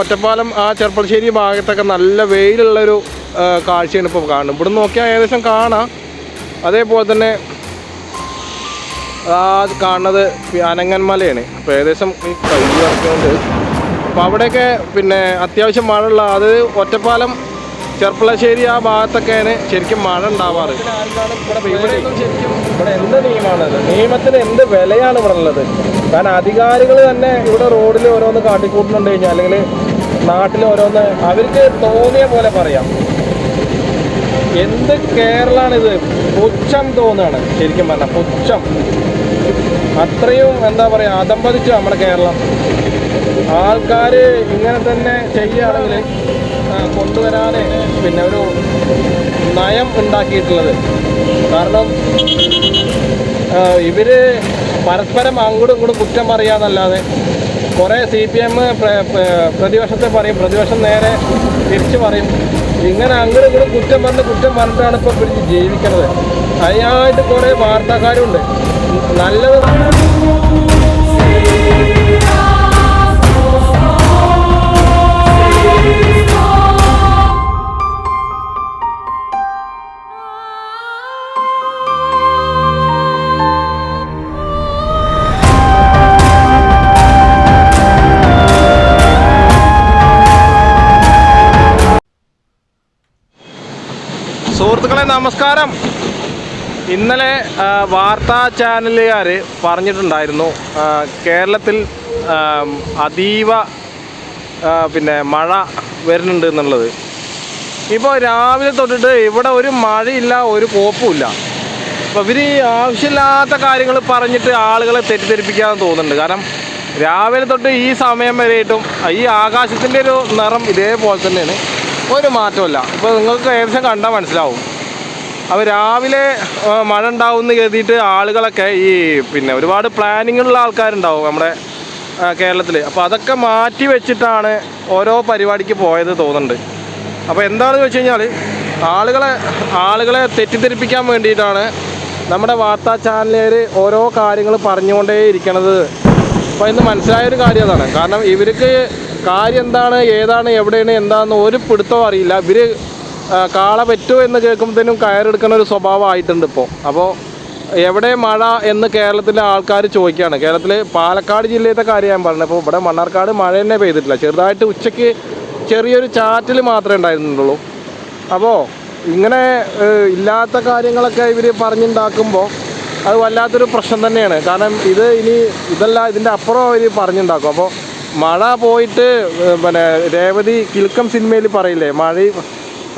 ഒറ്റപ്പാലം ആ ചെർപ്പളശ്ശേരി ഭാഗത്തൊക്കെ നല്ല വെയിലുള്ളൊരു കാഴ്ചയാണ് ഇപ്പോൾ കാണുന്നത്. ഇവിടെ നോക്കിയാൽ ഏകദേശം കാണാം. അതേപോലെ തന്നെ ആ കാണുന്നത് അനങ്ങന്മലയാണ് അപ്പോൾ ഏകദേശം ഈ കൈ ഇറക്കിക്കൊണ്ട് അപ്പോൾ അവിടെയൊക്കെ പിന്നെ അത്യാവശ്യം മഴ ഉള്ള അത് ഒറ്റപ്പാലം ചെർപ്പളശ്ശേരി ആ ഭാഗത്തൊക്കെയാണ് ശരിക്കും മഴ ഉണ്ടാവാറ്. ഇവിടെ ശരിക്കും ഇവിടെ എന്ത് നിയമത്തിന് എന്ത് വിലയാണ് ഇവിടെ ഉള്ളത്? കാരണം അധികാരികൾ തന്നെ ഇവിടെ റോഡിൽ ഓരോന്ന് കാട്ടിക്കൂട്ടുന്നുണ്ട് കഴിഞ്ഞാൽ അല്ലെങ്കിൽ നാട്ടിൽ ഓരോന്ന് അവർക്ക് തോന്നിയ പോലെ പറയാം. എന്ത് കേരളാണിത്? പുച്ഛം തോന്നുകയാണ്. ശരിക്കും പറഞ്ഞാൽ പുച്ഛം. അത്രയും എന്താ പറയുക അതമ്പതിച്ചു നമ്മുടെ കേരളം. ആൾക്കാർ ഇങ്ങനെ തന്നെ ചെയ്യുകയാണെങ്കിൽ കൊണ്ടുവരാൻ പിന്നെ ഒരു നയം ഉണ്ടാക്കിയിട്ടുള്ളത്. കാരണം ഇവർ പരസ്പരം അങ്ങോട്ടും ഇങ്ങോട്ടും കുറ്റം പറയാന്നല്ലാതെ കുറേ സി പി എം പ്രതിപക്ഷത്തെ പറയും പ്രതിപക്ഷം നേരെ തിരിച്ചു പറയും. ഇങ്ങനെ അങ്ങനെ ഇങ്ങനെ കുറ്റം പറഞ്ഞ് കുറ്റം പറഞ്ഞിട്ടാണ് ഇപ്പോൾ പിടിച്ച് ജീവിക്കുന്നത് അതിനായിട്ട് കുറേ വാർത്താക്കാരുണ്ട്. നല്ലത് നമസ്കാരം. ഇന്നലെ വാർത്താ ചാനലുകാർ പറഞ്ഞിട്ടുണ്ടായിരുന്നു കേരളത്തിൽ അതീവ പിന്നെ മഴ വരുന്നുണ്ട് എന്നുള്ളത്. ഇപ്പോൾ രാവിലെ തൊട്ടിട്ട് ഇവിടെ ഒരു മഴയില്ല ഒരു കോപ്പുമില്ല അപ്പോൾ ഇവർ ആവശ്യമില്ലാത്ത കാര്യങ്ങൾ പറഞ്ഞിട്ട് ആളുകളെ തെറ്റിദ്ധരിപ്പിക്കാമെന്ന് തോന്നുന്നുണ്ട്. കാരണം രാവിലെ തൊട്ട് ഈ സമയം വരെയിട്ടും ഈ ആകാശത്തിന്റെ ഒരു നിറം ഇതേപോലെ തന്നെയാണ്. ഒരു മാറ്റമില്ല ഇപ്പോൾ നിങ്ങൾക്ക് ഏകദേശം കണ്ടാൽ മനസ്സിലാവും. അപ്പോൾ രാവിലെ മഴ ഉണ്ടാവും എന്ന് കരുതിയിട്ട് ആളുകളൊക്കെ ഈ പിന്നെ ഒരുപാട് പ്ലാനിങ്ങുള്ള ആൾക്കാരുണ്ടാവും നമ്മുടെ കേരളത്തിൽ അപ്പോൾ അതൊക്കെ മാറ്റി വെച്ചിട്ടാണ് ഓരോ പരിപാടിക്ക് പോയത് തോന്നുന്നുണ്ട്. അപ്പോൾ എന്താണെന്ന് വെച്ച് കഴിഞ്ഞാൽ ആളുകളെ ആളുകളെ തെറ്റിദ്ധരിപ്പിക്കാൻ വേണ്ടിയിട്ടാണ് നമ്മുടെ വാർത്താ ചാനലുകാർ ഓരോ കാര്യങ്ങൾ പറഞ്ഞുകൊണ്ടേ ഇരിക്കണത്. അപ്പോൾ ഇന്ന് മനസ്സിലായൊരു കാര്യം അതാണ്. കാരണം ഇവർക്ക് കാര്യം എന്താണ് ഏതാണ് എവിടെയാണ് എന്താണെന്ന് ഒരു പിടുത്തവും അറിയില്ല. ഇവർ കാള പറ്റുമോ എന്ന് കേൾക്കുമ്പോഴത്തേനും കയറെടുക്കുന്ന ഒരു സ്വഭാവമായിട്ടുണ്ട് ഇപ്പോൾ. അപ്പോൾ എവിടെ മഴ എന്ന് കേരളത്തിലെ ആൾക്കാർ ചോദിക്കുകയാണ്. കേരളത്തിൽ പാലക്കാട് ജില്ലയിലത്തെ കാര്യം ഞാൻ പറഞ്ഞത്. അപ്പോൾ ഇവിടെ മണ്ണാർക്കാട് മഴ തന്നെ പെയ്തിട്ടില്ല. ചെറുതായിട്ട് ഉച്ചയ്ക്ക് ചെറിയൊരു ചാറ്റൽ മാത്രമേ ഉണ്ടായിരുന്നുള്ളൂ. അപ്പോൾ ഇങ്ങനെ ഇല്ലാത്ത കാര്യങ്ങളൊക്കെ ഇവർ പറഞ്ഞുണ്ടാക്കുമ്പോൾ അത് വല്ലാത്തൊരു പ്രശ്നം തന്നെയാണ്. കാരണം ഇത് ഇനി ഇതല്ല ഇതിന്റെ അപ്പുറം അവർ പറഞ്ഞുണ്ടാക്കും. അപ്പോൾ മഴ പോയിട്ട് പിന്നെ രേവതി കിൽക്കം സിനിമയിൽ പറയില്ലേ മഴ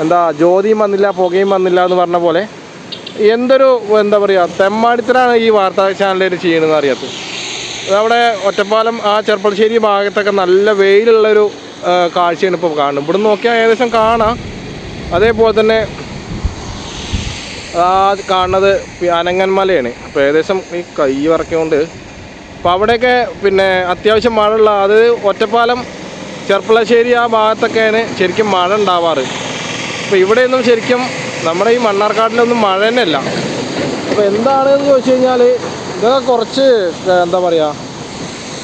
എന്താ ജ്യോതിയും വന്നില്ല പുകയും വന്നില്ല എന്ന് പറഞ്ഞ പോലെ എന്തൊരു എന്താ പറയുക തെമ്മാടിത്തരാണ് ഈ വാർത്താ ചാനലുകാർ ചെയ്യണമെന്ന് അറിയാത്തത്. അവിടെ ഒറ്റപ്പാലം ആ ചെർപ്പളശ്ശേരി ഭാഗത്തൊക്കെ നല്ല വെയിലുള്ളൊരു കാഴ്ചയാണ് ഇപ്പോൾ കാണുന്നത്. ഇവിടെ നോക്കിയാൽ ഏകദേശം കാണാം. അതേപോലെ തന്നെ ആ കാണുന്നത് അനങ്ങന്മലയാണ് അപ്പോൾ ഏകദേശം ഈ കൈ വറക്കൊണ്ട് അപ്പോൾ അവിടെയൊക്കെ പിന്നെ അത്യാവശ്യം മഴയുള്ള അത് ഒറ്റപ്പാലം ചെർപ്പളശ്ശേരി ആ ഭാഗത്തൊക്കെയാണ് ശരിക്കും മഴ ഉണ്ടാവാറ്. അപ്പോൾ ഇവിടെയൊന്നും ശരിക്കും നമ്മുടെ ഈ മണ്ണാർക്കാട്ടിലൊന്നും മഴ തന്നെയല്ല. അപ്പോൾ എന്താണെന്ന് ചോദിച്ചു കഴിഞ്ഞാൽ ഇതൊക്കെ കുറച്ച് എന്താ പറയുക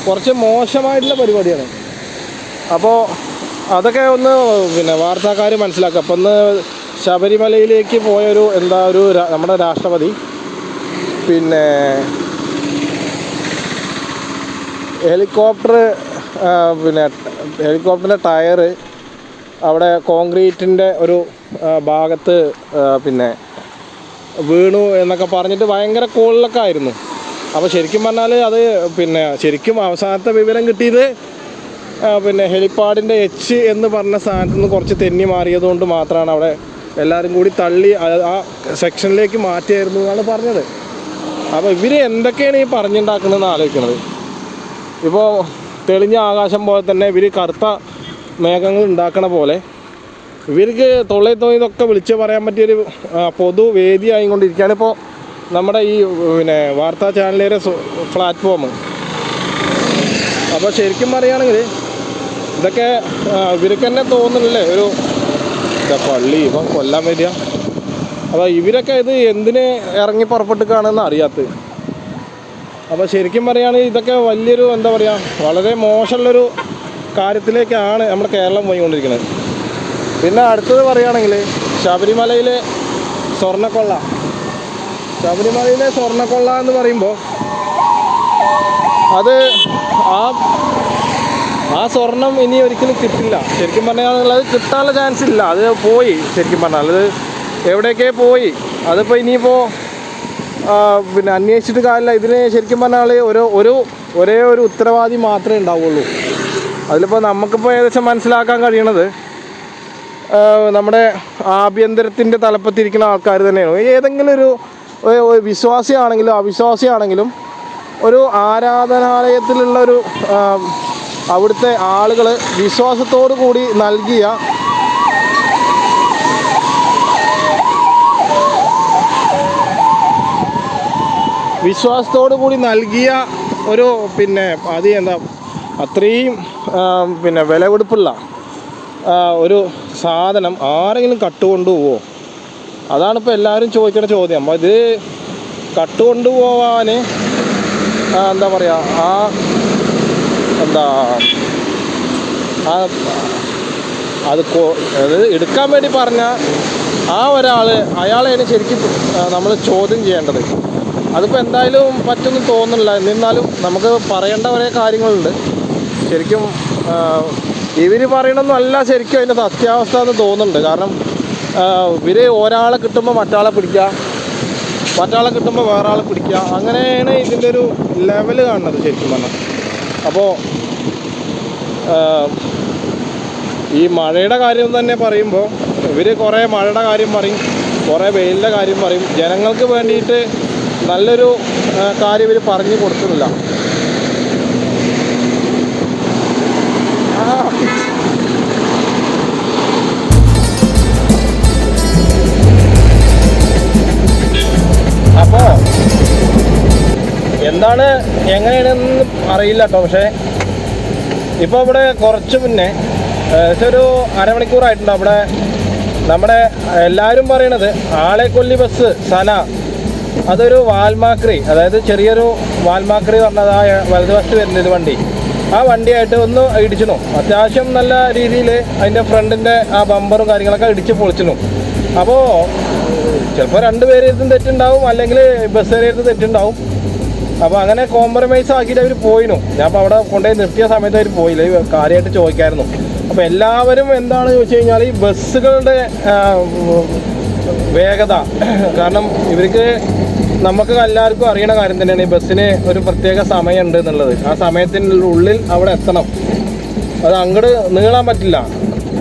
കുറച്ച് മോശമായിട്ടുള്ള പരിപാടിയാണ്. അപ്പോൾ അതൊക്കെ ഒന്ന് പിന്നെ വാർത്താക്കാർ മനസ്സിലാക്കുക. അപ്പം ഒന്ന് ശബരിമലയിലേക്ക് പോയൊരു എന്താ ഒരു നമ്മുടെ രാഷ്ട്രപതി പിന്നെ ഹെലികോപ്റ്റർ പിന്നെ ഹെലികോപ്റ്ററിന്റെ ടയറ് അവിടെ കോൺക്രീറ്റിന്റെ ഒരു ഭാഗത്ത് പിന്നെ വീണു എന്നൊക്കെ പറഞ്ഞിട്ട് ഭയങ്കര കോളിലൊക്കെ ആയിരുന്നു. അപ്പോൾ ശരിക്കും പറഞ്ഞാൽ അത് പിന്നെ ശരിക്കും അവസാനത്തെ വിവരം കിട്ടിയത് പിന്നെ ഹെലിപ്പാഡിന്റെ എച്ച് എന്ന് പറഞ്ഞ സ്ഥാനത്ത് നിന്ന് കുറച്ച് തെന്നി മാറിയതുകൊണ്ട് മാത്രമാണ് അവിടെ എല്ലാവരും കൂടി തള്ളി ആ സെക്ഷനിലേക്ക് മാറ്റിയായിരുന്നു എന്നാണ് പറഞ്ഞത്. അപ്പോൾ ഇവർ എന്തൊക്കെയാണ് ഈ പറഞ്ഞുണ്ടാക്കുന്നതെന്ന് ആലോചിക്കുന്നത് ഇപ്പോൾ തെളിഞ്ഞ ആകാശം പോലെ തന്നെ ഇവർ കറുത്ത മേഘങ്ങൾ ഉണ്ടാക്കണ പോലെ. ഇവർക്ക് തൊള്ളയിൽ തോന്നിയതൊക്കെ വിളിച്ച് പറയാൻ പറ്റിയൊരു പൊതു പൊതുവേദി ആയിക്കൊണ്ടിരിക്കുകയാണ് ഇപ്പോൾ നമ്മുടെ ഈ പിന്നെ വാർത്താ ചാനലിലെ പ്ലാറ്റ്ഫോം അപ്പോൾ ശരിക്കും പറയുകയാണെങ്കിൽ ഇതൊക്കെ ഇവർക്ക് തന്നെ തോന്നുന്നില്ലേ? ഒരു പള്ളി ഇപ്പം കൊല്ലാൻ വരിക. അപ്പോൾ ഇവരൊക്കെ ഇത് എന്തിന് ഇറങ്ങി പുറപ്പെട്ടിക്കാണെന്ന് അറിയാത്തത് അപ്പോൾ ശരിക്കും പറയുകയാണെങ്കിൽ ഇതൊക്കെ വലിയൊരു എന്താ പറയുക വളരെ മോശമുള്ളൊരു കാര്യത്തിലേക്കാണ് നമ്മുടെ കേരളം പോയിക്കൊണ്ടിരിക്കുന്നത്. പിന്നെ അടുത്തത് പറയുകയാണെങ്കിൽ ശബരിമലയിലെ സ്വർണക്കൊള്ള. ശബരിമലയിലെ സ്വർണക്കൊള്ള എന്ന് പറയുമ്പോൾ അത് ആ ആ സ്വർണം ഇനി ഒരിക്കലും കിട്ടില്ല. ശരിക്കും പറഞ്ഞാൽ അത് കിട്ടാനുള്ള ചാൻസ് ഇല്ല. അത് പോയി ശരിക്കും പറഞ്ഞാൽ. അത് എവിടെയൊക്കെ പോയി. അതിപ്പോൾ ഇനിയിപ്പോൾ പിന്നെ അന്വേഷിച്ചിട്ട് കാര്യമില്ല. ഇതിന് ശരിക്കും പറഞ്ഞാൽ ഒരു ഒരു ഒരേ ഒരു ഉത്തരവാദി മാത്രമേ ഉണ്ടാവുള്ളൂ അതിലിപ്പോൾ നമുക്കിപ്പോൾ ഏകദേശം മനസ്സിലാക്കാൻ കഴിയണത് നമ്മുടെ ആഭ്യന്തരത്തിന്റെ തലപ്പത്തിരിക്കുന്ന ആൾക്കാർ തന്നെയാണ്. ഏതെങ്കിലും ഒരു വിശ്വാസിയാണെങ്കിലും അവിശ്വാസിയാണെങ്കിലും ഒരു ആരാധനാലയത്തിലുള്ള ഒരു അവിടുത്തെ ആളുകൾ വിശ്വാസത്തോടു കൂടി നൽകിയ വിശ്വാസത്തോടു കൂടി നൽകിയ ഒരു പിന്നെ അത് എന്താ അത്രയും പിന്നെ വിലപിടിപ്പുള്ള ഒരു സാധനം ആരെങ്കിലും കട്ടുകൊണ്ട് പോവോ അതാണ് ഇപ്പോൾ എല്ലാവരും ചോദിക്കുന്ന ചോദ്യം. അപ്പോൾ ഇത് കട്ടുകൊണ്ട് പോവാൻ എന്താ പറയുക ആ എന്താ ആ അത് അത് എടുക്കാൻ വേണ്ടി പറഞ്ഞ ആ ഒരാൾ അയാളെയാണ് ശരിക്കും നമ്മൾ ചോദ്യം ചെയ്യേണ്ടത്. അതിപ്പോൾ എന്തായാലും പറ്റുമെന്ന് തോന്നുന്നില്ല. എന്നിരുന്നാലും നമുക്ക് പറയേണ്ട കുറേ കാര്യങ്ങളുണ്ട്. ശരിക്കും ഇവർ പറയണമെന്നല്ല ശരിക്കും അതിന്റെ സത്യാവസ്ഥ എന്ന് തോന്നുന്നുണ്ട്. കാരണം ഇവർ ഒരാളെ കിട്ടുമ്പോൾ മറ്റാളെ പിടിക്കുക മറ്റാളെ കിട്ടുമ്പോൾ വേറെ ആളെ പിടിക്കുക. അങ്ങനെയാണ് ഇതിന്റെ ഒരു ലെവൽ കാണുന്നത് ശരിക്കും പറഞ്ഞാൽ. അപ്പോൾ ഈ മഴയുടെ കാര്യം തന്നെ പറയുമ്പോൾ ഇവർ കുറേ മഴയുടെ കാര്യം പറയും കുറേ വെയിലിന്റെ കാര്യം പറയും. ജനങ്ങൾക്ക് വേണ്ടിയിട്ട് നല്ലൊരു കാര്യം ഇവർ പറഞ്ഞു കൊടുക്കുന്നില്ല. ആ. അപ്പോൾ എന്താണ് എങ്ങനെയാണെന്ന് അറിയില്ല കേട്ടോ പക്ഷേ ഇപ്പോൾ ഇവിടെ കുറച്ച് മുന്നേ ഒരു അരമണിക്കൂറായിട്ടുണ്ട് അവിടെ നമ്മുടെ എല്ലാവരും പറയണത് ആളെക്കൊല്ലി ബസ് സന അതൊരു വാൽമാക്രി അതായത് ചെറിയൊരു വാൽമാക്രി പറഞ്ഞതായ വലതുവശത്ത് വരുന്ന ഒരു വണ്ടി ആ വണ്ടിയായിട്ട് ഒന്ന് ഇടിച്ചു അത്യാവശ്യം നല്ല രീതിയിൽ അതിന്റെ ഫ്രണ്ടിന്റെ ആ ബമ്പറും കാര്യങ്ങളൊക്കെ ഇടിച്ച് പൊളിച്ചു അപ്പോൾ ചിലപ്പോൾ രണ്ട് പേരെടുത്തും തെറ്റുണ്ടാവും അല്ലെങ്കിൽ ബസ്സുകാരെടുത്ത് തെറ്റുണ്ടാവും. അപ്പോൾ അങ്ങനെ കോംപ്രമൈസ് ആക്കിയിട്ട് അവർ പോയിനു. ഞാൻ അപ്പോൾ അവിടെ കൊണ്ടുപോയി നിർത്തിയ സമയത്ത് അവർ പോയില്ല. കാര്യമായിട്ട് ചോദിക്കായിരുന്നു. അപ്പോൾ എല്ലാവരും എന്താണ് ചോദിച്ചു കഴിഞ്ഞാൽ ഈ ബസ്സുകളുടെ വേഗത. കാരണം ഇവർക്ക് നമുക്ക് എല്ലാവർക്കും അറിയണ കാര്യം തന്നെയാണ് ഈ ബസ്സിന് ഒരു പ്രത്യേക സമയമുണ്ട് എന്നുള്ളത്. ആ സമയത്തിനുള്ളിൽ അവിടെ എത്തണം. അത് അങ്ങോട്ട് നീളാൻ പറ്റില്ല.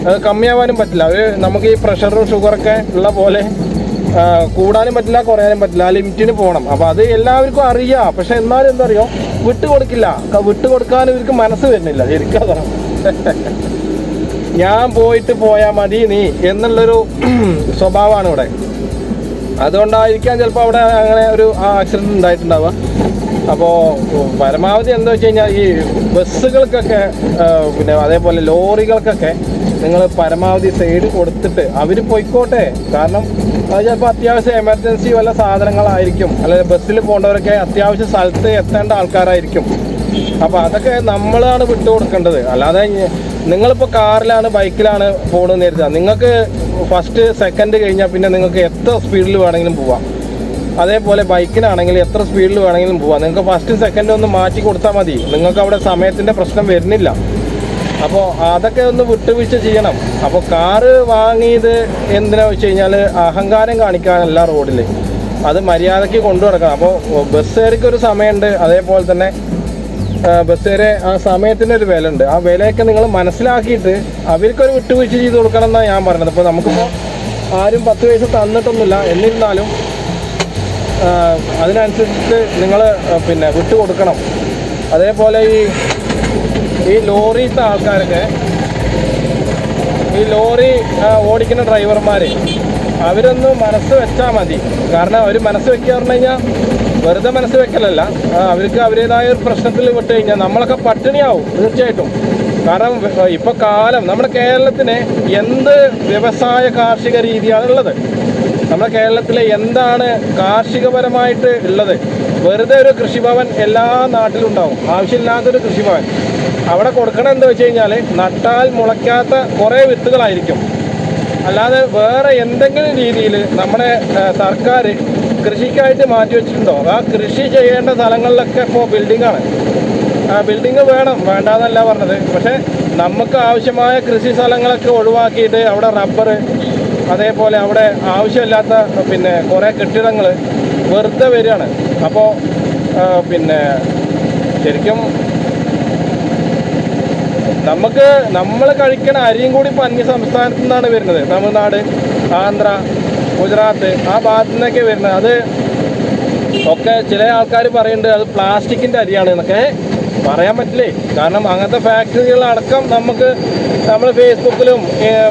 അത് കമ്മിയാവാനും പറ്റില്ല. അവർ നമുക്ക് ഈ പ്രഷറും ഷുഗറൊക്കെ ഉള്ള പോലെ കൂടാനും പറ്റില്ല കുറയാനും പറ്റില്ല. ആ ലിമിറ്റിന് പോകണം. അപ്പോൾ അത് എല്ലാവർക്കും അറിയാം. പക്ഷെ എന്നാലും എന്താ അറിയോ വിട്ടു കൊടുക്കില്ല വിട്ടു കൊടുക്കാൻ ഇവർക്ക് മനസ്സ് വരുന്നില്ല. ശരിക്കും ഞാൻ പോയിട്ട് പോയാൽ മതി നീ എന്നുള്ളൊരു സ്വഭാവമാണ് ഇവിടെ. അതുകൊണ്ടായിരിക്കാം ചിലപ്പോൾ അവിടെ അങ്ങനെ ഒരു ആക്സിഡന്റ് ഉണ്ടായിട്ടുണ്ടാവുക. അപ്പോൾ പരമാവധി എന്താ വെച്ച് കഴിഞ്ഞാൽ ഈ ബസ്സുകൾക്കൊക്കെ പിന്നെ അതേപോലെ ലോറികൾക്കൊക്കെ നിങ്ങൾ പരമാവധി സൈഡ് കൊടുത്തിട്ട് അവർ പോയിക്കോട്ടെ. കാരണം അത് ചിലപ്പോൾ അത്യാവശ്യം എമർജൻസി വല്ല സാധനങ്ങളായിരിക്കും. അല്ലെങ്കിൽ ബസ്സിൽ പോകേണ്ടവരൊക്കെ അത്യാവശ്യം സ്ഥലത്ത് എത്തേണ്ട ആൾക്കാരായിരിക്കും. അപ്പോൾ അതൊക്കെ നമ്മളാണ് വിട്ടു കൊടുക്കേണ്ടത് അല്ലാതെ നിങ്ങളിപ്പോ കാറിലാണ് ബൈക്കിലാണ് പോകണമെന്ന് കരുതുക നിങ്ങൾക്ക് ഫസ്റ്റ് സെക്കൻഡ് കഴിഞ്ഞാൽ പിന്നെ നിങ്ങൾക്ക് എത്ര സ്പീഡിൽ വേണമെങ്കിലും പോവാം. അതേപോലെ ബൈക്കിനാണെങ്കിൽ എത്ര സ്പീഡിൽ വേണമെങ്കിലും പോവാം. നിങ്ങൾക്ക് ഫസ്റ്റ് സെക്കൻഡ് ഒന്ന് മാറ്റി കൊടുത്താൽ മതി. നിങ്ങൾക്ക് അവിടെ സമയത്തിന്റെ പ്രശ്നം വരുന്നില്ല. അപ്പോൾ അതൊക്കെ ഒന്ന് വിട്ടുവീഴ്ച ചെയ്യണം. അപ്പോൾ കാറ് വാങ്ങിയത് എന്തിനാ വെച്ച് കഴിഞ്ഞാൽ അഹങ്കാരം കാണിക്കാനല്ല റോഡിൽ അത് മര്യാദയ്ക്ക് കൊണ്ടു നടക്കണം അപ്പോൾ ബസ്സുകാർക്ക് ഒരു സമയമുണ്ട്. അതേപോലെ തന്നെ ബസ്സുകാരെ ആ സമയത്തിന്റെ ഒരു വില ഉണ്ട് ആ വിലയൊക്കെ നിങ്ങൾ മനസ്സിലാക്കിയിട്ട് അവർക്കൊരു വിട്ടുവീഴ്ച ചെയ്ത് കൊടുക്കണം എന്നാണ് ഞാൻ പറഞ്ഞത് ഇപ്പോൾ നമുക്കിപ്പോൾ ആരും പത്ത് പൈസ തന്നിട്ടൊന്നുമില്ല. എന്നിരുന്നാലും അതിനനുസരിച്ചിട്ട് അതിനനുസരിച്ച് നിങ്ങൾ പിന്നെ വിട്ടു കൊടുക്കണം അതേപോലെ ഈ ഈ ലോറിയിലത്തെ ആൾക്കാരൊക്കെ ഈ ലോറി ഓടിക്കുന്ന ഡ്രൈവർമാർ അവരൊന്ന് മനസ്സ് വെച്ചാൽ മതി. കാരണം അവർ മനസ്സ് വെക്കുക പറഞ്ഞു കഴിഞ്ഞാൽ വെറുതെ മനസ്സ് വെക്കലല്ല. അവർക്ക് അവരുടേതായ ഒരു പ്രശ്നത്തിൽ വിട്ട് കഴിഞ്ഞാൽ നമ്മളൊക്കെ പട്ടിണിയാവും തീർച്ചയായിട്ടും. കാരണം ഇപ്പൊ കാലം നമ്മുടെ കേരളത്തിന് എന്ത് വ്യവസായ കാർഷിക രീതിയാണ് ഉള്ളത്? നമ്മുടെ കേരളത്തിലെ എന്താണ് കാർഷികപരമായിട്ട് ഉള്ളത്? വെറുതെ ഒരു കൃഷിഭവൻ എല്ലാ നാട്ടിലും ഉണ്ടാവും. ആവശ്യമില്ലാത്തൊരു കൃഷിഭവൻ. അവിടെ കൊടുക്കണം എന്താ വെച്ച് കഴിഞ്ഞാൽ നട്ടാൽ മുളയ്ക്കാത്ത കുറേ വിത്തുകളായിരിക്കും. അല്ലാതെ വേറെ എന്തെങ്കിലും രീതിയിൽ നമ്മുടെ സർക്കാർ കൃഷിക്കായിട്ട് മാറ്റി വെച്ചിട്ടുണ്ടോ? ആ കൃഷി ചെയ്യേണ്ട സ്ഥലങ്ങളിലൊക്കെ ഇപ്പോൾ ബിൽഡിങ്ങാണ് ആ ബിൽഡിങ് വേണം. വേണ്ടാന്നല്ല പറഞ്ഞത്. പക്ഷേ നമുക്ക് ആവശ്യമായ കൃഷി സ്ഥലങ്ങളൊക്കെ ഒഴിവാക്കിയിട്ട് അവിടെ റബ്ബർ അതേപോലെ അവിടെ ആവശ്യമില്ലാത്ത പിന്നെ കുറേ കെട്ടിടങ്ങൾ വെറുതെ വരികയാണ്. അപ്പോൾ പിന്നെ ശരിക്കും നമുക്ക് നമ്മൾ കഴിക്കണ അരിയും കൂടി ഇപ്പം അന്യ സംസ്ഥാനത്തു നിന്നാണ് വരുന്നത്. തമിഴ്നാട് ആന്ധ്ര ഗുജറാത്ത് ആ ഭാഗത്തു നിന്നൊക്കെ വരുന്നത്. അത് ഒക്കെ ചില ആൾക്കാർ പറയുന്നുണ്ട് അത് പ്ലാസ്റ്റിക്കിന്റെ അരിയാണ് എന്നൊക്കെ പറയാൻ പറ്റില്ലേ? കാരണം അങ്ങനത്തെ ഫാക്ടറികളടക്കം നമുക്ക് നമ്മൾ ഫേസ്ബുക്കിലും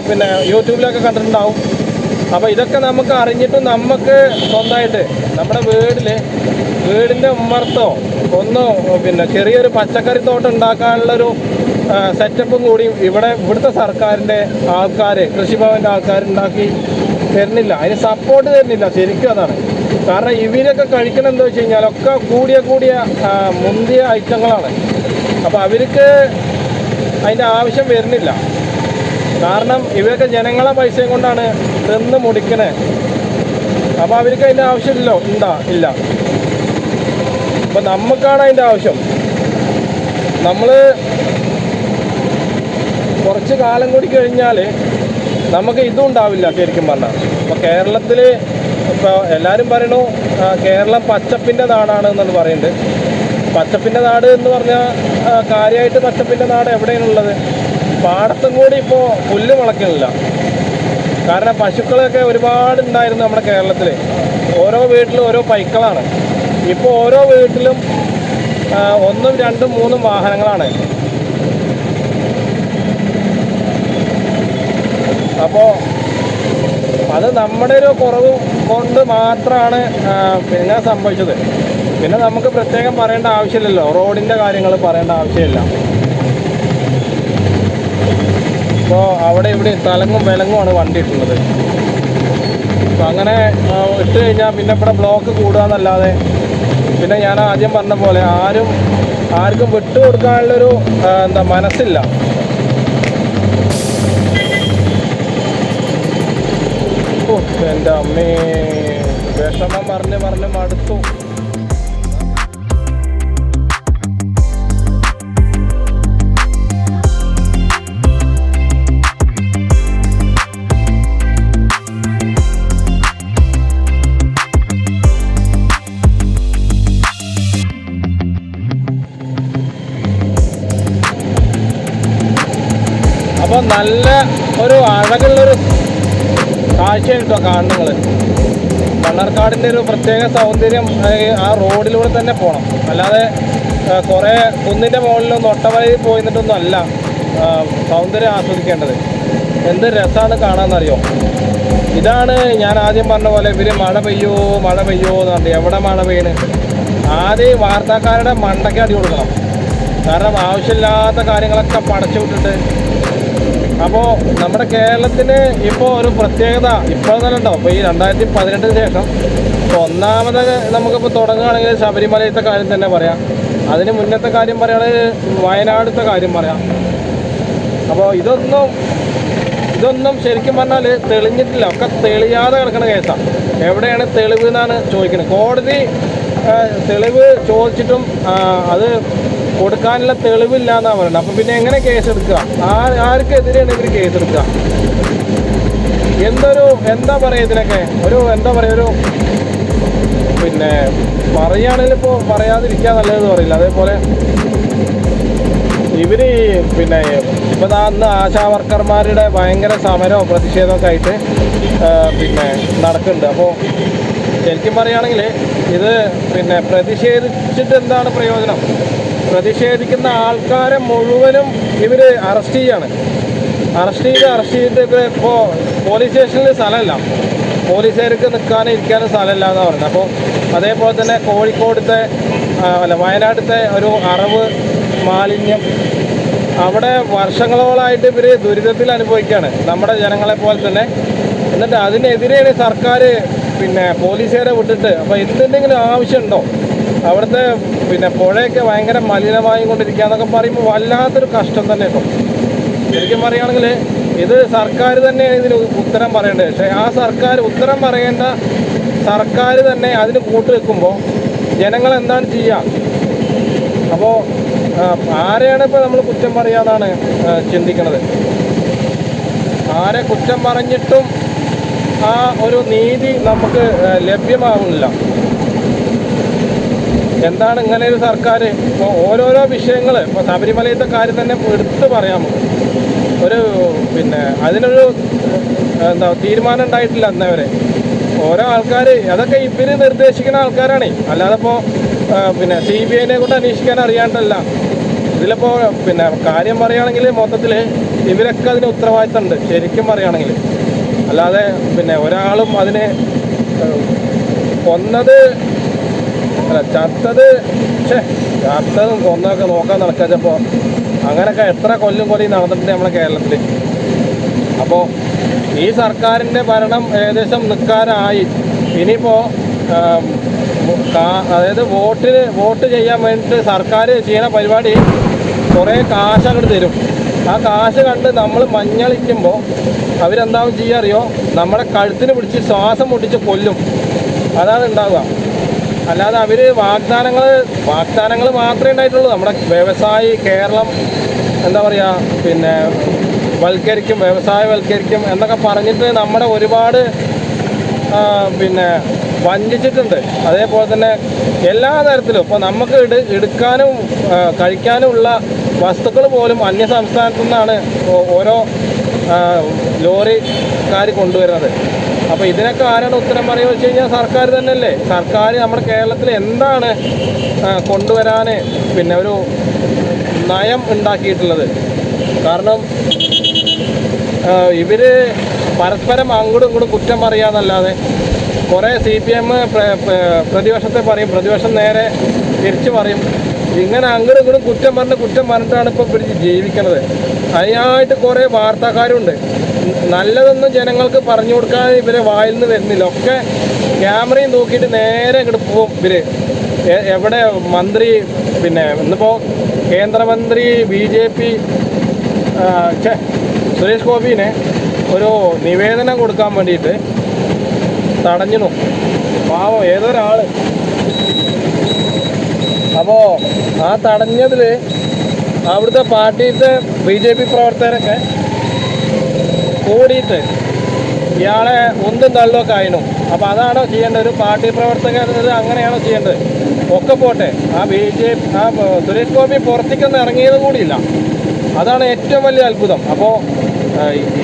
പിന്നെ യൂട്യൂബിലൊക്കെ കണ്ടിട്ടുണ്ടാവും. അപ്പോൾ ഇതൊക്കെ നമുക്ക് അറിഞ്ഞിട്ട് നമുക്ക് സ്വന്തമായിട്ട് നമ്മുടെ വീട്ടിൽ വീടിന്റെ ഉമ്മർത്തോ ഒന്ന് പിന്നെ ചെറിയൊരു പച്ചക്കറി തോട്ടം ഉണ്ടാക്കാനുള്ളൊരു സെറ്റപ്പും കൂടി ഇവിടെ ഇവിടുത്തെ സർക്കാരിന്റെ ആൾക്കാർ കൃഷിഭവന്റെ ആൾക്കാർ ഉണ്ടാക്കി തരുന്നില്ല. അതിന് സപ്പോർട്ട് തരുന്നില്ല. ശരിക്കും അതാണ്. കാരണം ഇവരൊക്കെ കഴിക്കണം എന്താ വെച്ച് കഴിഞ്ഞാൽ ഒക്കെ കൂടിയ കൂടിയ മുന്തിയ ഐറ്റങ്ങളാണ്. അപ്പോൾ അവർക്ക് അതിന്റെ ആവശ്യം വരുന്നില്ല. കാരണം ഇവരൊക്കെ ജനങ്ങളെ പൈസയും കൊണ്ടാണ് തിന്ന് മുടിക്കണേ. അപ്പോൾ അവർക്ക് അതിന്റെ ആവശ്യമില്ലല്ലോ ഉണ്ടാ ഇല്ല. അപ്പം നമുക്കാണ് അതിന്റെ ആവശ്യം. നമ്മൾ കുറച്ച് കാലം കൂടി കഴിഞ്ഞാൽ നമുക്ക് ഇതും ഉണ്ടാവില്ല ശരിക്കും പറഞ്ഞാൽ ഇപ്പോൾ കേരളത്തിൽ ഇപ്പോൾ എല്ലാവരും പറയണു കേരളം പച്ചപ്പിന്റെ നാടാണ് എന്നാണ് പറയുന്നത് പച്ചപ്പിന്റെ നാട് എന്ന് പറഞ്ഞാൽ കാര്യമായിട്ട് പച്ചപ്പിന്റെ നാട് എവിടെയാണുള്ളത് പാടത്തും കൂടി ഇപ്പോൾ പുല്ല് മുളയ്ക്കണില്ല. കാരണം പശുക്കളൊക്കെ ഒരുപാട് ഉണ്ടായിരുന്നു നമ്മുടെ കേരളത്തിൽ ഓരോ വീട്ടിലും ഓരോ പൈക്കളാണ്. ഇപ്പോൾ ഓരോ വീട്ടിലും ഒന്നും രണ്ടും മൂന്നും വാഹനങ്ങളാണ്. അപ്പോൾ അത് നമ്മുടെ ഒരു കുറവ് കൊണ്ട് മാത്രമാണ് പിന്നെ സംഭവിച്ചത്. പിന്നെ നമുക്ക് പ്രത്യേകം പറയേണ്ട ആവശ്യമില്ലല്ലോ. റോഡിന്റെ കാര്യങ്ങൾ പറയേണ്ട ആവശ്യമില്ല. ഇപ്പോൾ അവിടെ ഇവിടെ തലങ്ങും വിലങ്ങുമാണ് വണ്ടി ഇട്ടുള്ളത് അപ്പോൾ അങ്ങനെ ഇട്ട് കഴിഞ്ഞാൽ പിന്നെ ഇവിടെ ബ്ലോക്ക് കൂടുക എന്നല്ലാതെ പിന്നെ ഞാൻ ആദ്യം പറഞ്ഞ പോലെ ആരും ആർക്കും വിട്ടുകൊടുക്കാനുള്ളൊരു എന്താ മനസ്സില്ല. ഓ, എന്റെ അമ്മേ വിഷമം പറഞ്ഞ് പറഞ്ഞ് മടുത്തു. അപ്പോൾ നല്ല ഒരു അഴകുള്ളൊരു കാഴ്ചയാണ് കേട്ടോ കാണുന്നത്. മണ്ണാർക്കാടിന്റെ ഒരു പ്രത്യേക സൗന്ദര്യം ആ റോഡിലൂടെ തന്നെ പോകണം അല്ലാതെ കുറേ കുന്നിന്റെ മുകളിലും തൊട്ടവഴി പോയി നിന്നിട്ടൊന്നും അല്ല സൗന്ദര്യം ആസ്വദിക്കേണ്ടത്. എന്ത് രസമാണ് കാണാമെന്നറിയോ ഇതാണ് ഞാൻ ആദ്യം പറഞ്ഞ പോലെ ഇവർ മഴ പെയ്യോ മഴ പെയ്യോ എന്ന് പറഞ്ഞു എവിടെ മഴ പെയ്യണ്? ആദ്യം വാർത്താക്കാരുടെ മണ്ടയ്ക്ക് അടി കൊടുക്കണം. കാരണം ആവശ്യമില്ലാത്ത കാര്യങ്ങളൊക്കെ പടച്ചു വിട്ടിട്ട് അപ്പോൾ നമ്മുടെ കേരളത്തിന് ഇപ്പോൾ ഒരു പ്രത്യേകത ഇപ്പോൾ തന്നെ ഉണ്ടാവും ഇപ്പോൾ ഈ രണ്ടായിരത്തി പതിനെട്ടിന് ശേഷം ഇപ്പോൾ ഒന്നാമത് നമുക്കിപ്പോൾ തുടങ്ങുകയാണെങ്കിൽ ശബരിമലയത്തെ കാര്യം തന്നെ പറയാം. അതിന് മുന്നത്തെ കാര്യം പറയുകയാണെങ്കിൽ വയനാടത്തെ കാര്യം പറയാം. അപ്പോൾ ഇതൊന്നും ഇതൊന്നും ശരിക്കും പറഞ്ഞാൽ തെളിഞ്ഞിട്ടില്ല. ഒക്കെ തെളിയാതെ കിടക്കുന്ന കേസാണ് എവിടെയാണ് തെളിവ് എന്നാണ് ചോദിക്കുന്നത് കോടതി തെളിവ് ചോദിച്ചിട്ടും അത് കൊടുക്കാനുള്ള തെളിവില്ല എന്നാണ് പറയുന്നത് അപ്പം പിന്നെ എങ്ങനെ കേസെടുക്കുക ആ ആർക്കെതിരെയാണ് ഇവർ കേസെടുക്കുക എന്തൊരു എന്താ പറയുക ഇതിനൊക്കെ? ഒരു എന്താ പറയുക ഒരു പിന്നെ പറയുകയാണെങ്കിൽ ഇപ്പോൾ പറയാതിരിക്കുക നല്ലതെന്ന് പറയില്ല. അതേപോലെ ഇവർ പിന്നെ ഇപ്പൊ അന്ന് ആശാ വർക്കർമാരുടെ ഭയങ്കര സമരവും പ്രതിഷേധമൊക്കെ ആയിട്ട് പിന്നെ നടക്കുന്നുണ്ട്. അപ്പോൾ ശരിക്കും പറയുകയാണെങ്കിൽ ഇത് പിന്നെ പ്രതിഷേധിച്ചിട്ട് എന്താണ് പ്രയോജനം? പ്രതിഷേധിക്കുന്ന ആൾക്കാരെ മുഴുവനും ഇവർ അറസ്റ്റ് ചെയ്യാണ്. അറസ്റ്റ് ചെയ്ത് അറസ്റ്റ് ചെയ്തിട്ട് ഇവർ ഇപ്പോൾ പോലീസ് സ്റ്റേഷനിൽ സ്ഥലമല്ല. പോലീസുകാർക്ക് നിൽക്കാനും ഇരിക്കാനും സ്ഥലമില്ല എന്ന് പറയുന്നത് അപ്പോൾ അതേപോലെ തന്നെ കോഴിക്കോടത്തെ അല്ല വയനാട്ടിലത്തെ ഒരു അറവ് മാലിന്യം അവിടെ വർഷങ്ങളോളായിട്ട് ഇവർ ദുരിതത്തിൽ അനുഭവിക്കുകയാണ്. നമ്മുടെ ജനങ്ങളെ പോലെ തന്നെ. എന്നിട്ട് അതിനെതിരെയാണ് സർക്കാർ പിന്നെ പോലീസുകാരെ വിട്ടിട്ട് അപ്പോൾ എന്തെങ്കിലും ആവശ്യമുണ്ടോ? അവിടുത്തെ പിന്നെ പുഴയൊക്കെ ഭയങ്കര മലിനമായി കൊണ്ടിരിക്കുക എന്നൊക്കെ പറയുമ്പോൾ വല്ലാത്തൊരു കഷ്ടം തന്നെ കേട്ടോ ശരിക്കും പറയുകയാണെങ്കിൽ ഇത് സർക്കാർ തന്നെയാണ് ഇതിന് ഉത്തരം പറയേണ്ടത്. പക്ഷേ ആ സർക്കാർ ഉത്തരം പറയേണ്ട സർക്കാർ തന്നെ അതിന് കൂട്ട് വെക്കുമ്പോൾ ജനങ്ങൾ എന്താണ് ചെയ്യുക അപ്പോൾ ആരെയാണ് ഇപ്പോൾ നമ്മൾ കുറ്റം പറയാന്നാണ് ചിന്തിക്കുന്നത് ആരെ കുറ്റം പറഞ്ഞിട്ടും ആ ഒരു നീതി നമുക്ക് ലഭ്യമാകുന്നില്ല എന്താണ് ഇങ്ങനെ ഒരു സർക്കാർ ഇപ്പോൾ ഓരോരോ വിഷയങ്ങൾ ഇപ്പോൾ ശബരിമലയത്തെ കാര്യം തന്നെ എടുത്തു പറയാം. ഒരു പിന്നെ അതിനൊരു എന്താ തീരുമാനം ഉണ്ടായിട്ടില്ല അന്നവരെ ഓരോ ആൾക്കാർ അതൊക്കെ ഇവർ നിർദ്ദേശിക്കുന്ന ആൾക്കാരാണ്. അല്ലാതെ ഇപ്പോൾ പിന്നെ സി ബി ഐനെ കൊണ്ട് അന്വേഷിക്കാൻ അറിയാണ്ടല്ല. ഇതിലിപ്പോൾ പിന്നെ കാര്യം പറയുകയാണെങ്കിൽ മൊത്തത്തിൽ ഇവരൊക്കെ അതിന് ഉത്തരവാദിത്തമുണ്ട്. ശരിക്കും പറയുകയാണെങ്കിൽ അല്ലാതെ പിന്നെ ഒരാളും അതിനെ കൊന്നത് അല്ല ചത്തത് ഛേ ചത്തതും കൊന്നതൊക്കെ നോക്കാൻ നടക്കാച്ചപ്പോൾ അങ്ങനെയൊക്കെ എത്ര കൊല്ലും കൊല്ലം നടന്നിട്ടുണ്ട് നമ്മുടെ കേരളത്തിൽ അപ്പോൾ ഈ സർക്കാരിന്റെ ഭരണം ഏകദേശം നിൽക്കാനായി ഇനിയിപ്പോൾ അതായത് വോട്ടിന് വോട്ട് ചെയ്യാൻ വേണ്ടിയിട്ട് സർക്കാർ ചെയ്യുന്ന പരിപാടി കുറേ കാശ് അങ്ങോട്ട് തരും. ആ കാശ് കണ്ട് നമ്മൾ മഞ്ഞളിക്കുമ്പോൾ അവരെന്താവും ചെയ്യുക അറിയോ നമ്മുടെ കഴുത്തിന് പിടിച്ച് ശ്വാസം മുട്ടിച്ച് കൊല്ലും. അതാണ് ഉണ്ടാവുക. അല്ലാതെ അവർ വാഗ്ദാനങ്ങൾ വാഗ്ദാനങ്ങൾ മാത്രമേ ഉണ്ടായിട്ടുള്ളൂ. നമ്മുടെ വ്യവസായി കേരളം എന്താ പറയുക പിന്നെ വൽക്കരിക്കും വ്യവസായവൽക്കരിക്കും എന്നൊക്കെ പറഞ്ഞിട്ട് നമ്മുടെ ഒരുപാട് പിന്നെ വഞ്ചിച്ചിട്ടുണ്ട്. അതേപോലെ തന്നെ എല്ലാ തരത്തിലും ഇപ്പോൾ നമുക്ക് ഇട് എടുക്കാനും കഴിക്കാനും കഴിക്കാനുമുള്ള വസ്തുക്കൾ പോലും അന്യ സംസ്ഥാനത്തു നിന്നാണ് ഓരോ ലോറിക്കാർ കൊണ്ടുവരുന്നത്. അപ്പോൾ ഇതിനൊക്കെ ആരാണ് ഉത്തരം പറയുക വെച്ച് കഴിഞ്ഞാൽ സർക്കാർ തന്നെയല്ലേ. സർക്കാർ നമ്മുടെ കേരളത്തിൽ എന്താണ് കൊണ്ടുവരാൻ പിന്നെ ഒരു നയം ഉണ്ടാക്കിയിട്ടുള്ളത്. കാരണം ഇവർ പരസ്പരം അങ്ങോട്ടും ഇങ്ങോട്ടും കുറ്റം പറയാന്നല്ലാതെ കുറേ സി പി എം പ്രതിപക്ഷത്തെ പറയും. പ്രതിപക്ഷം നേരെ തിരിച്ചു പറയും. ഇങ്ങനെ അങ്ങോട്ടും ഇങ്ങോട്ടും കുറ്റം പറഞ്ഞ് കുറ്റം പറഞ്ഞിട്ടാണ് ഇപ്പോൾ പിടിച്ച് ജീവിക്കുന്നത് അതിനായിട്ട് കുറേ വാർത്താക്കാരുണ്ട്. നല്ലതൊന്നും ജനങ്ങൾക്ക് പറഞ്ഞു കൊടുക്കാൻ ഇവരെ വായിൽ നിന്ന് വരുന്നില്ല. ഒക്കെ ക്യാമറയും നോക്കിയിട്ട് നേരെ ഇങ്ങോട്ട് പോകും ഇവർ. എവിടെ മന്ത്രി പിന്നെ ഇന്നിപ്പോൾ കേന്ദ്രമന്ത്രി ബി ജെ പി സുരേഷ് ഗോപിനെ ഒരു നിവേദനം കൊടുക്കാൻ വേണ്ടിയിട്ട് തടഞ്ഞിനു പാവം ഏതൊരാൾ? അപ്പോൾ ആ തടഞ്ഞതിൽ അവിടുത്തെ പാർട്ടിയിലത്തെ ബി ജെ പി പ്രവർത്തകരൊക്കെ കൂടിയിട്ട് ഇയാളെ ഒന്നും തള്ളൊക്കെ ആയിരുന്നു അപ്പോൾ അതാണോ ചെയ്യേണ്ടത്? ഒരു പാർട്ടി പ്രവർത്തകർ അങ്ങനെയാണോ ചെയ്യേണ്ടത്? ഒക്കെ പോട്ടെ. ആ ബി ജെ പി ആ സുരേഷ് ഗോപി പുറത്തേക്കൊന്നും ഇറങ്ങിയത് കൂടിയില്ല. അതാണ് ഏറ്റവും വലിയ അത്ഭുതം. അപ്പോൾ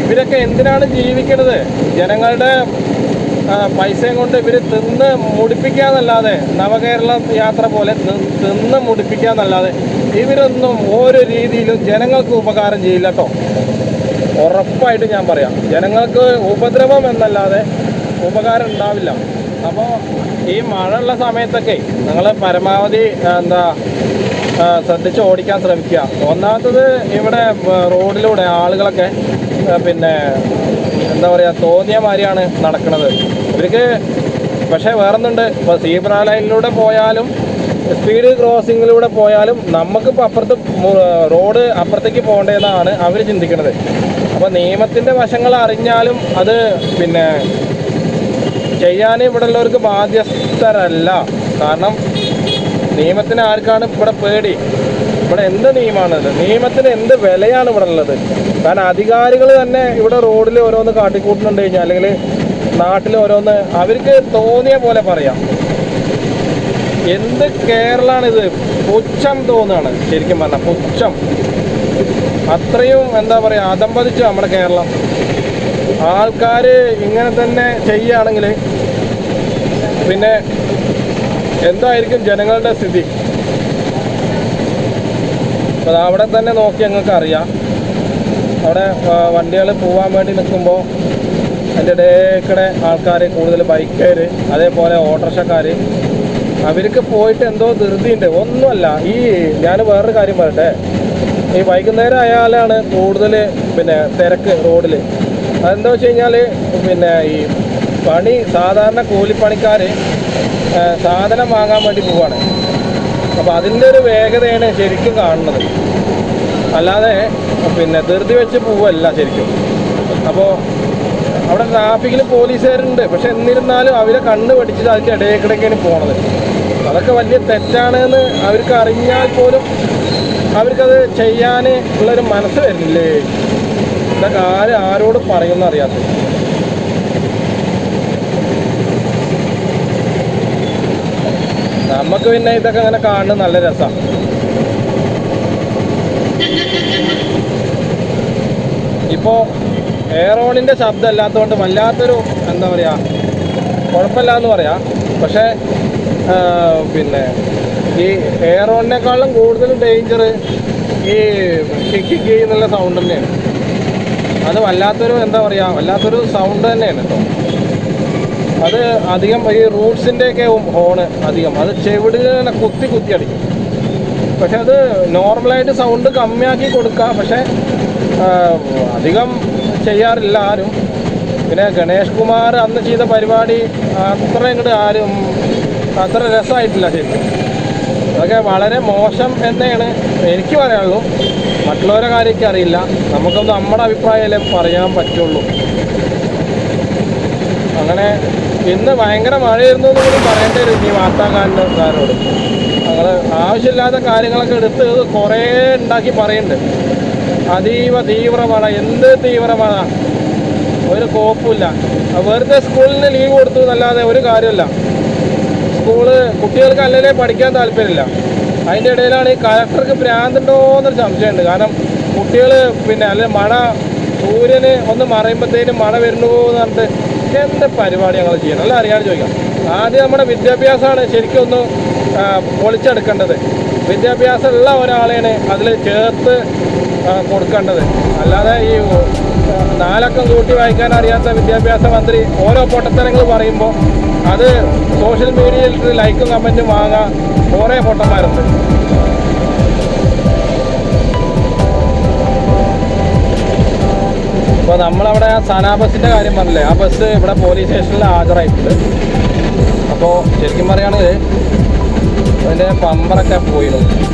ഇവരൊക്കെ എന്തിനാണ് ജീവിക്കുന്നത് ജനങ്ങളുടെ പൈസയും കൊണ്ട് ഇവർ തിന്ന് മുടിപ്പിക്കാന്നല്ലാതെ നവകേരള യാത്ര പോലെ തിന്ന് മുടിപ്പിക്കാന്നല്ലാതെ ഇവരൊന്നും ഓരോ രീതിയിലും ജനങ്ങൾക്ക് ഉപകാരം ചെയ്യില്ല കേട്ടോ ഉറപ്പായിട്ട് ഞാൻ പറയാം. ജനങ്ങൾക്ക് ഉപദ്രവം എന്നല്ലാതെ ഉപകാരം ഉണ്ടാവില്ല. അപ്പോൾ ഈ മഴയുള്ള സമയത്തൊക്കെ നിങ്ങൾ പരമാവധി എന്താ ശ്രദ്ധിച്ച് ഓടിക്കാൻ ശ്രമിക്കുക. ഒന്നാമത്തത് ഇവിടെ റോഡിലൂടെ ആളുകളൊക്കെ പിന്നെ എന്താ പറയുക തോന്നിയ മാതിരിയാണ് നടക്കുന്നത് ഇവർക്ക് പക്ഷേ വേറൊന്നുണ്ട്. ഇപ്പോൾ സീബ്ര ലൈനിലൂടെ പോയാലും സ്പീഡ് ക്രോസിങ്ങിലൂടെ പോയാലും നമുക്കിപ്പോൾ അപ്പുറത്ത് റോഡ് അപ്പുറത്തേക്ക് പോകേണ്ടതെന്നാണ് അവർ ചിന്തിക്കുന്നത് അപ്പോൾ നിയമത്തിന്റെ വശങ്ങൾ അറിഞ്ഞാലും അത് പിന്നെ ചെയ്യാൻ ഇവിടെ ഉള്ളവർക്ക് ബാധ്യസ്ഥരല്ല. കാരണം നിയമത്തിന് ആർക്കാണ് ഇവിടെ പേടി? ഇവിടെ എന്ത് നിയമമാണത് നിയമത്തിന് എന്ത് വിലയാണ് ഇവിടെ ഉള്ളത്? കാരണം അധികാരികൾ തന്നെ ഇവിടെ റോഡിൽ ഓരോന്ന് കാട്ടിക്കൂട്ടുന്നുണ്ട് കഴിഞ്ഞാൽ അല്ലെങ്കിൽ നാട്ടിൽ ഓരോന്ന് അവർക്ക് തോന്നിയ പോലെ പറയാം. എന്ത് കേരളാണിത് പുച്ഛം തോന്നുകയാണ് ശരിക്കും പറഞ്ഞാൽ പുച്ഛം. അത്രയും എന്താ പറയുക അതമ്പതിച്ചു നമ്മുടെ കേരളം. ആൾക്കാർ ഇങ്ങനെ തന്നെ ചെയ്യുകയാണെങ്കിൽ പിന്നെ എന്തായിരിക്കും ജനങ്ങളുടെ സ്ഥിതി? അപ്പോൾ അവിടെ തന്നെ നോക്കി ഞങ്ങൾക്ക് അറിയാം. അവിടെ വണ്ടികൾ പോകാൻ വേണ്ടി നിൽക്കുമ്പോൾ അതിന്റെ ഇടയ്ക്കിടെ ആൾക്കാർ കൂടുതൽ ബൈക്കുകാർ അതേപോലെ ഓട്ടോറിക്ഷക്കാർ അവർക്ക് പോയിട്ട് എന്തോ ധൃതിയുണ്ട്. ഒന്നുമല്ല ഈ ഞാൻ വേറൊരു കാര്യം പറയട്ടെ. ഈ വൈകുന്നേരം ആയാലാണ് കൂടുതൽ പിന്നെ തിരക്ക് റോഡിൽ അതെന്താ വെച്ച് കഴിഞ്ഞാൽ പിന്നെ ഈ പണി സാധാരണ കൂലിപ്പണിക്കാർ സാധനം വാങ്ങാൻ വേണ്ടി പോവാണ്. അപ്പോൾ അതിന്റെ ഒരു വേഗതയാണ് ശരിക്കും കാണുന്നത്. അല്ലാതെ പിന്നെ ധൃതി വെച്ച് പോവല്ല ശരിക്കും. അപ്പോൾ അവിടെ ട്രാഫിക്കിൽ പോലീസുകാരുണ്ട്. പക്ഷെ എന്നിരുന്നാലും അവരെ കണ്ണ് പഠിച്ചിട്ട് അതിന്റെ ഇടയിൽ കൂടെയൊക്കെയാണ് പോണത്. അതൊക്കെ വലിയ തെറ്റാണ് എന്ന് അവർക്ക് അറിഞ്ഞാൽ പോലും അവർക്കത് ചെയ്യാൻ ഉള്ളൊരു മനസ്സ് വരുന്നില്ലേ? ഇതൊക്കെ ആര് ആരോട് പറയുമെന്ന് നമുക്ക് പിന്നെ ഇതൊക്കെ അങ്ങനെ കാണുന്നത് നല്ല രസമാണ് ഇപ്പോ എയറോണിന്റെ ശബ്ദം അല്ലാത്തതുകൊണ്ട് വല്ലാത്തൊരു എന്താ പറയുക കുഴപ്പമില്ല എന്ന് പറയാം. പക്ഷേ പിന്നെ ഈ എയറോണിനേക്കാളും കൂടുതൽ ഡേഞ്ചർ ഈ കിക്ക് എന്നുള്ള സൗണ്ട് തന്നെയാണ്. അത് വല്ലാത്തൊരു എന്താ പറയുക വല്ലാത്തൊരു സൗണ്ട് തന്നെയാണ് കേട്ടോ. അത് അധികം ഈ റൂട്ട്സിന്റെയൊക്കെ ഹോണ് അധികം. അത് ചെവിടിൽ ഇങ്ങനെ കുത്തി കുത്തി അടിക്കും. പക്ഷെ അത് നോർമലായിട്ട് സൗണ്ട് കമ്മിയാക്കി കൊടുക്കാം. പക്ഷെ അധികം ചെയ്യാറില്ല ആരും. പിന്നെ ഗണേഷ് കുമാർ അന്ന് ചെയ്ത പരിപാടി അത്ര ഇങ്ങോട്ട് ആരും അത്ര രസമായിട്ടില്ല ശരിക്കും. അതൊക്കെ വളരെ മോശം എന്നാണ് എനിക്ക് പറയാനുള്ളൂ മറ്റുള്ളവരെ കാര്യമൊക്കെ അറിയില്ല. നമുക്കൊന്ന് നമ്മുടെ അഭിപ്രായമല്ലേ പറയാൻ പറ്റുള്ളൂ. അങ്ങനെ ഇന്ന് ഭയങ്കര മഴയായിരുന്നു എന്ന് കൂടി പറയേണ്ടി വരും ഈ വാർത്താകാരനോട് ഞങ്ങൾ ആവശ്യമില്ലാത്ത കാര്യങ്ങളൊക്കെ എടുത്ത് കുറേ ഉണ്ടാക്കി പറയുന്നുണ്ട്. അതീവ തീവ്ര മഴ എന്ത് തീവ്ര മഴ? ഒരു കോപ്പില്ല വെറുതെ സ്കൂളിൽ നിന്ന് ലീവ് കൊടുത്തു എന്നല്ലാതെ ഒരു കാര്യമില്ല സ്കൂൾ കുട്ടികൾക്ക് അല്ലെങ്കിലേ പഠിക്കാൻ താല്പര്യമില്ല. അതിന്റെ ഇടയിലാണ് ഈ കലക്ടർക്ക് ഭ്രാന്തുണ്ടോ എന്നൊരു സംശയമുണ്ട്. കാരണം കുട്ടികൾ പിന്നെ അല്ലെ മഴ സൂര്യന് ഒന്ന് മറയുമ്പോഴത്തേനും മഴ വരുന്നു എന്ന് പറഞ്ഞിട്ട് എന്ത് പരിപാടി ഞങ്ങൾ ചെയ്യണം. അല്ല അറിയാതെ ചോദിക്കാം. ആദ്യം നമ്മുടെ വിദ്യാഭ്യാസമാണ് ശരിക്കും ഒന്ന് പൊളിച്ചെടുക്കേണ്ടത്. വിദ്യാഭ്യാസം ഉള്ള ഒരാളെയാണ് അതിൽ ചേർത്ത് കൊടുക്കേണ്ടത്. അല്ലാതെ ഈ നാലക്കം കൂട്ടി വായിക്കാൻ അറിയാത്ത വിദ്യാഭ്യാസ മന്ത്രി ഓരോ പൊട്ടത്തരങ്ങൾ പറയുമ്പോൾ അത് സോഷ്യൽ മീഡിയയിൽ ലൈക്കും കമന്റും വാങ്ങാൻ കുറേ പൊട്ടന്മാരുണ്ട്. ഇപ്പോൾ നമ്മളവിടെ ആ സനാ ബസ്സിന്റെ കാര്യം പറഞ്ഞില്ലേ? ആ ബസ് ഇവിടെ പോലീസ് സ്റ്റേഷനിൽ ഹാജരായിട്ടുണ്ട്. അപ്പോൾ ശരിക്കും പറയുകയാണെങ്കിൽ അതിന്റെ പമ്പറൊക്കെ പോയിരുന്നു.